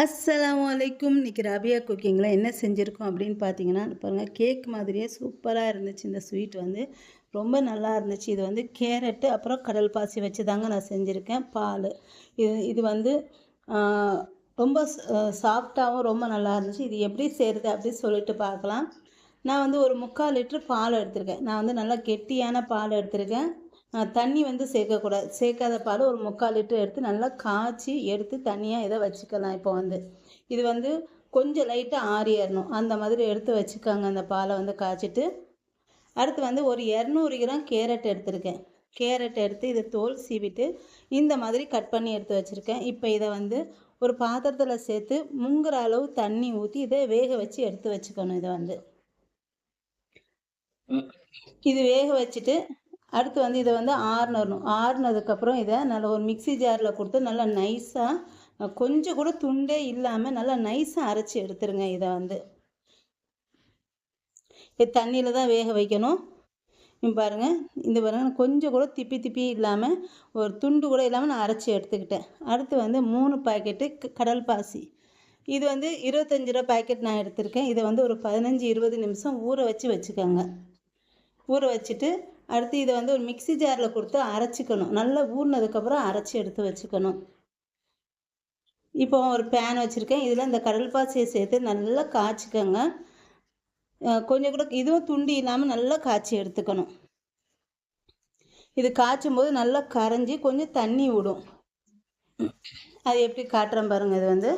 அஸ்ஸலாமு அலைக்கும். இன்னைக்கு ரபியா குக்கிங்கில் என்ன செஞ்சுருக்கோம் அப்படின்னு பார்த்தீங்கன்னா பாருங்கள் கேக் மாதிரியே சூப்பராக இருந்துச்சு. இந்த ஸ்வீட் வந்து ரொம்ப நல்லா இருந்துச்சு. இது வந்து கேரட்டு அப்புறம் கடல் பாசி வச்சு தாங்க நான் செஞ்சுருக்கேன். பால். இது இது வந்து ரொம்ப சாஃப்டாகவும் ரொம்ப நல்லா இருந்துச்சு. இது எப்படி செய்கிறது அப்படின்னு சொல்லிட்டு பார்க்கலாம். நான் வந்து ஒரு முக்கால் லிட்ரு பால் எடுத்திருக்கேன். நான் வந்து நல்லா கெட்டியான பால் எடுத்திருக்கேன். தண்ணி வந்து சேர்க்கக்கூடாது. சேர்க்காத பால் ஒரு முக்கால் லிட்டர் எடுத்து நல்லா காய்ச்சி எடுத்து தனியாக இதை வச்சுக்கலாம் இப்போ வந்து. இது வந்து கொஞ்சம் லைட்டாக ஆறிடணும் அந்த மாதிரி எடுத்து வச்சுக்கோங்க. அந்த பாலை வந்து காய்ச்சிட்டு. அடுத்து வந்து ஒரு இரநூறு கிராம் கேரட் எடுத்திருக்கேன். கேரட் எடுத்து இதை தோல் சீவிட்டு இந்த மாதிரி கட் பண்ணி எடுத்து வச்சுருக்கேன். இப்போ இதை வந்து ஒரு பாத்திரத்தில் சேர்த்து முங்குற அளவு தண்ணி ஊற்றி இதை வேக வச்சு எடுத்து வச்சுக்கணும் இதை வந்து. இது வேக வச்சுட்டு அடுத்து வந்து இதை வந்து ஆறுனரணும். ஆறுனதுக்கப்புறம் இதை நல்ல ஒரு மிக்ஸி ஜாரில் கொடுத்து நல்லா நைஸாக கொஞ்சம் கூட துண்டே இல்லாமல் நல்லா நைஸாக அரைச்சி எடுத்துருங்க இதை வந்து. இது தண்ணியில் தான் வேக வைக்கணும். பாருங்கள் இந்த பாருங்கள் கொஞ்சம் கூட திப்பி திப்பி இல்லாமல் ஒரு துண்டு கூட இல்லாமல் நான் அரைச்சி எடுத்துக்கிட்டேன். அடுத்து வந்து மூணு பாக்கெட்டு க- கடல் பாசி. இது வந்து இருபத்தஞ்சி ரூபா பாக்கெட் நான் எடுத்திருக்கேன். இதை வந்து ஒரு பதினஞ்சு இருபது நிமிஷம் ஊற வச்சு வச்சுக்கோங்க. ஊற வச்சுட்டு அடுத்து இதை வந்து ஒரு மிக்ஸி ஜாரில் கொடுத்து அரைச்சிக்கணும். நல்லா ஊறினதுக்கப்புறம் அரைச்சி எடுத்து வச்சுக்கணும். இப்போ ஒரு பேன் வச்சுருக்கேன். இதில் இந்த கடல் பாசியை சேர்த்து நல்லா காய்ச்சிக்கோங்க. கொஞ்சம் கூட இதுவும் துண்டி இல்லாமல் நல்லா காய்ச்சி எடுத்துக்கணும். இது காய்ச்சும் போது நல்லா கரைஞ்சி கொஞ்சம் தண்ணி விடும். அது எப்படி காட்டுறேன் பாருங்க இது வந்து.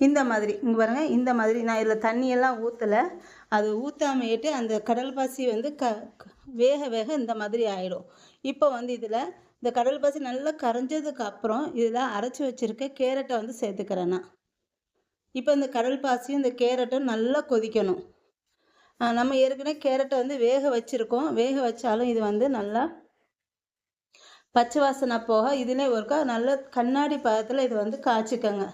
இந்த மாதிரி இங்கே பாருங்கள் இந்த மாதிரி. நான் இதில் தண்ணியெல்லாம் ஊற்றலை அது ஊற்றாமையிட்டு அந்த கடல் பாசி வந்து க வேக வேக இந்த மாதிரி ஆகிடும் இப்போ வந்து இதில் இந்த கடல் பாசி நல்லா கரைஞ்சதுக்கு அப்புறம் இதில் அரைச்சி வச்சுருக்க கேரட்டை வந்து சேர்த்துக்கிறேன் நான். இப்போ இந்த கடல் பாசியும் இந்த கேரட்டும் நல்லா கொதிக்கணும். நம்ம ஏற்கனவே கேரட்டை வந்து வேக வச்சுருக்கோம். வேக வச்சாலும் இது வந்து நல்லா பச்சை வாசனை போக இதுலேயே ஒருக்கா நல்ல கண்ணாடி பதத்தில் இது வந்து காய்ச்சிக்கோங்க.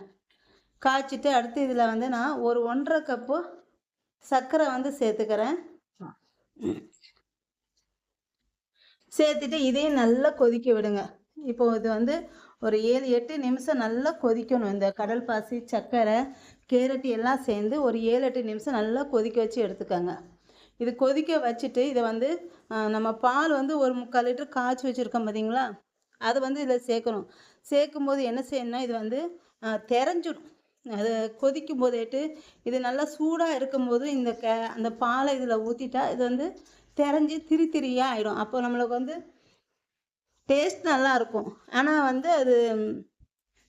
காய்ச்சிட்டு அடுத்து இதில் வந்து நான் ஒரு ஒன்றரை கப்பு சர்க்கரை வந்து சேர்த்துக்கிறேன். சேர்த்துட்டு இதையும் நல்லா கொதிக்க விடுங்க. இப்போ இது வந்து ஒரு ஏழு எட்டு நிமிஷம் நல்லா கொதிக்கணும். இந்த கடல் பாசி சர்க்கரை கேரட் எல்லாம் சேர்ந்து ஒரு ஏழு எட்டு நிமிஷம் நல்லா கொதிக்க வச்சு எடுத்துக்கோங்க. இது கொதிக்க வச்சுட்டு இதை வந்து நம்ம பால் வந்து ஒரு முக்கால் லிட்டர் காய்ச்சி வச்சுருக்கோம் பார்த்தீங்களா அதை வந்து இதில் சேர்க்கணும். சேர்க்கும் போது என்ன செய்யணும்னா இது வந்து தெரஞ்சிடும். அது கொதிக்கும் போதேட்டு இது நல்லா சூடாக இருக்கும்போது இந்த க அந்த பாலை இதில் ஊற்றிட்டா இது வந்து தெரிஞ்சு திரி திரியாக ஆகிடும் அப்போ நம்மளுக்கு வந்து டேஸ்ட் நல்லா இருக்கும். ஆனால் வந்து அது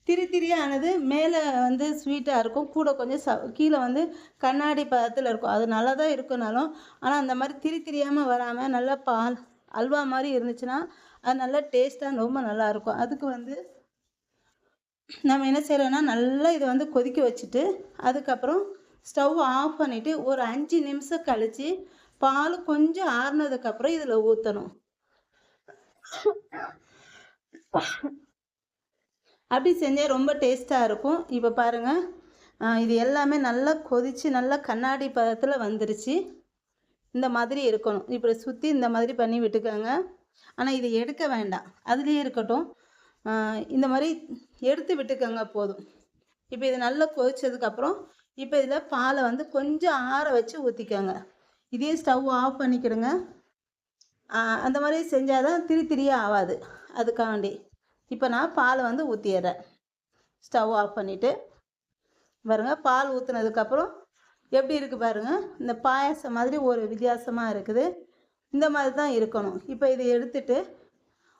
திரி திரியானது மேலே வந்து ஸ்வீட்டாக இருக்கும். கூட கொஞ்சம் ச கீழே வந்து கண்ணாடி பதத்தில் இருக்கும். அது நல்லா தான் இருக்குனாலும் ஆனால் அந்த மாதிரி திரி திரியாமல் வராமல் நல்லா பால் அல்வா மாதிரி இருந்துச்சுன்னா அது நல்லா டேஸ்ட்டாக ரொம்ப நல்லா இருக்கும். அதுக்கு வந்து நம்ம என்ன செய்கிறோன்னா நல்லா இதை வந்து கொதிக்க வச்சுட்டு அதுக்கப்புறம் ஸ்டவ் ஆஃப் பண்ணிவிட்டு ஒரு அஞ்சு நிமிஷம் கழித்து பால் கொஞ்சம் ஆறுனதுக்கப்புறம் இதில் ஊற்றணும் அப்படி செஞ்சால் ரொம்ப டேஸ்ட்டாக இருக்கும். இப்போ பாருங்கள் இது எல்லாமே நல்லா கொதித்து நல்லா கண்ணாடி பதத்தில் வந்துருச்சு. இந்த மாதிரி இருக்கணும். இப்படி சுற்றி இந்த மாதிரி பண்ணி விட்டுக்கோங்க. ஆனால் இதை எடுக்க வேண்டாம். அதுலேயே இருக்கட்டும். இந்த மாதிரி எடுத்து விட்டுக்கோங்க போதும். இப்போ இது நல்லா கொதிச்சதுக்கப்புறம் இப்போ இதில் பாலை வந்து கொஞ்சம் ஆற வச்சு ஊற்றிக்கோங்க இதே ஸ்டவ் ஆஃப் பண்ணிக்கிடுங்க. அந்த மாதிரி செஞ்சால் தான் திரி திரியாக ஆகாது அதுக்காண்டி இப்போ நான் பாலை வந்து ஊற்றிடுறேன் ஸ்டவ் ஆஃப் பண்ணிவிட்டு பாருங்க பால் ஊற்றுனதுக்கப்புறம் எப்படி இருக்குது பாருங்கள் இந்த பாயாசம் மாதிரி ஒரு வித்தியாசமாக இருக்குது. இந்த மாதிரி தான் இருக்கணும். இப்போ இதை எடுத்துட்டு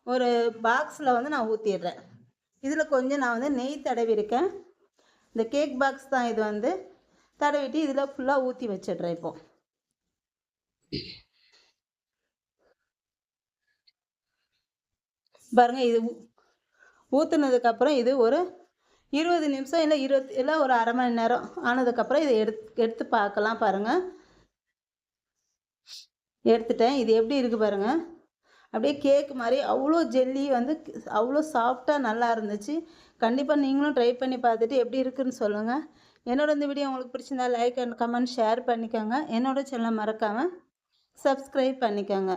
ஒரு பாக்ஸில் வந்து நான் ஊற்றிடுறேன் இதில் கொஞ்சம் நான் வந்து நெய் தடவி இருக்கேன் இந்த கேக் பாக்ஸ் தான் இது வந்து. தடவிட்டு இதில் ஃபுல்லாக ஊற்றி வச்சிடுறேன் இப்போ. பாருங்கள் இது ஊற்றுனதுக்கப்புறம் இது ஒரு இருபது நிமிஷம் இல்லை இருபத்தி இல்லை ஒரு அரை மணி நேரம் ஆனதுக்கப்புறம் இதை எடுத்து எடுத்து பார்க்கலாம் பாருங்கள் எடுத்துட்டேன். இது எப்படி இருக்குது பாருங்கள் அப்படியே கேக் மாதிரி அவ்வளோ ஜெல்லி வந்து அவ்வளோ சாஃப்டாக நல்லா இருந்துச்சு. கண்டிப்பாக நீங்களும் ட்ரை பண்ணி பார்த்துட்டு எப்படி இருக்குன்னு சொல்லுங்கள் என்னோட இந்த வீடியோ உங்களுக்கு பிடிச்சிருந்தா லைக் அண்ட் கமெண்ட் ஷேர் பண்ணிக்கோங்க. என்னோட சேனலை மறக்காமல் சப்ஸ்கிரைப் பண்ணிக்கோங்க.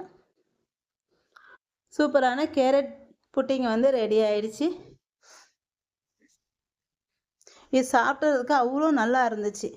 சூப்பரான கேரட் புட்டிங் வந்து ரெடி ஆயிடுச்சு. இது சாப்பிட்றதுக்கு அவ்வளோ நல்லா இருந்துச்சு.